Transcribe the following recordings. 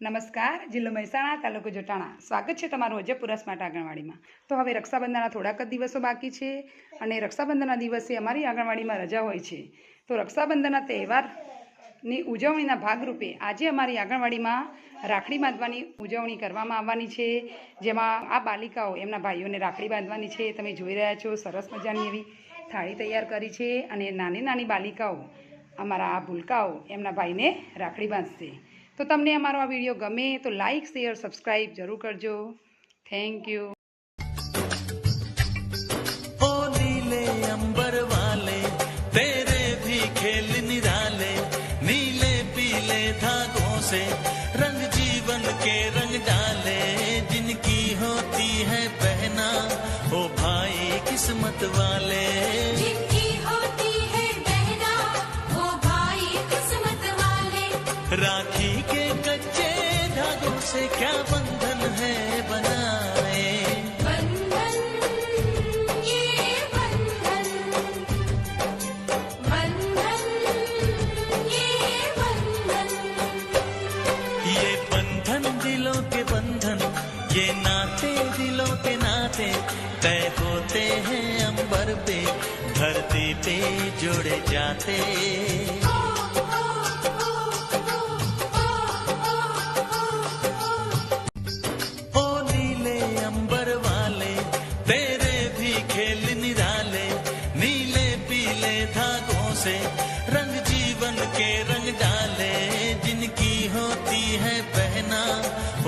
નમસ્કાર, જિલ્લો મહેસાણા, તાલુકો જોટાણા. સ્વાગત છે તમારું અજયપુરા સ્માર્ટ આંગણવાડીમાં. તો હવે રક્ષાબંધનના થોડાક જ દિવસો બાકી છે અને રક્ષાબંધનના દિવસે અમારી આંગણવાડીમાં રજા હોય છે. તો રક્ષાબંધનના તહેવારની ઉજવણીના ભાગરૂપે આજે અમારી આંગણવાડીમાં રાખડી બાંધવાની ઉજવણી કરવામાં આવવાની છે. જેમાં આ બાલિકાઓ, એમના ભાઈઓને રાખડી બાંધવાની છે. તમે જોઈ રહ્યા છો, સરસ મજાની એવી થાળી તૈયાર કરી છે અને નાની નાની બાલિકાઓ, અમારા આ ભૂલકાઓ એમના ભાઈને રાખડી બાંધશે. તો તમને અમારો આ વિડીયો ગમે તો લાઈક શેર સબસ્ક્રાઈબ જરૂર કરજો થેન્ક યુ ओ नीले अंबर वाले तेरे भी खेल निराले नीले पीले धागों से रंग जीवन के रंग डाले जिनकी होती है पहना ओ भाई किस्मत वाले धागों से क्या बंधन है बनाए? बंधन ये बंधन। बंधन ये बंधन। ये बंधन दिलों के बंधन ये नाते दिलों के नाते तय होते हैं अंबर पे धरती पे जोड़े जाते। के रंग डाले जिनकी होती है पहना।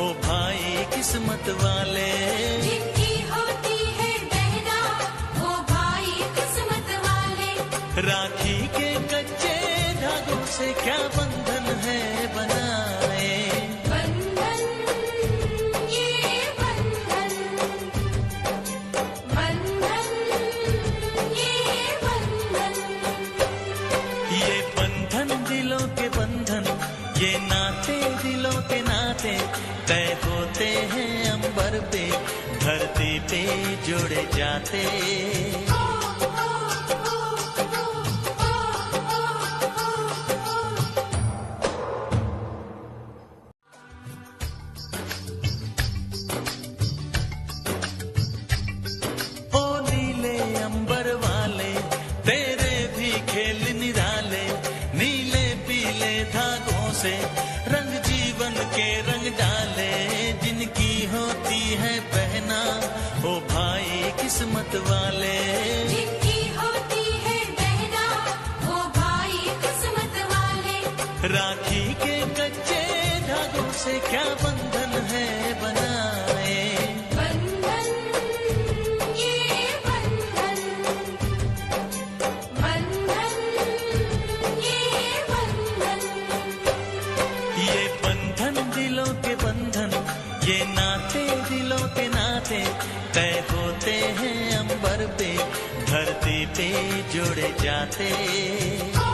ओ भाई किस्मत वाले। जिनकी होती है पहना ओ भाई किस्मत वाले। राखी के कच्चे धागों से क्या बंधन है बनाए नाते तय होते हैं अंबर पे धरती पे जोड़े जाते। से रंग के रंग डाले जिनकी होती है पहना ओ भाई किस्मत वाले। जिनकी होती है पहना ओ भाई किस्मत वाले। राखी के कच्चे धागों से क्या बंधन ये नाते दिलों के नाते तय होते हैं अंबर पे धरती पे जुड़ जाते।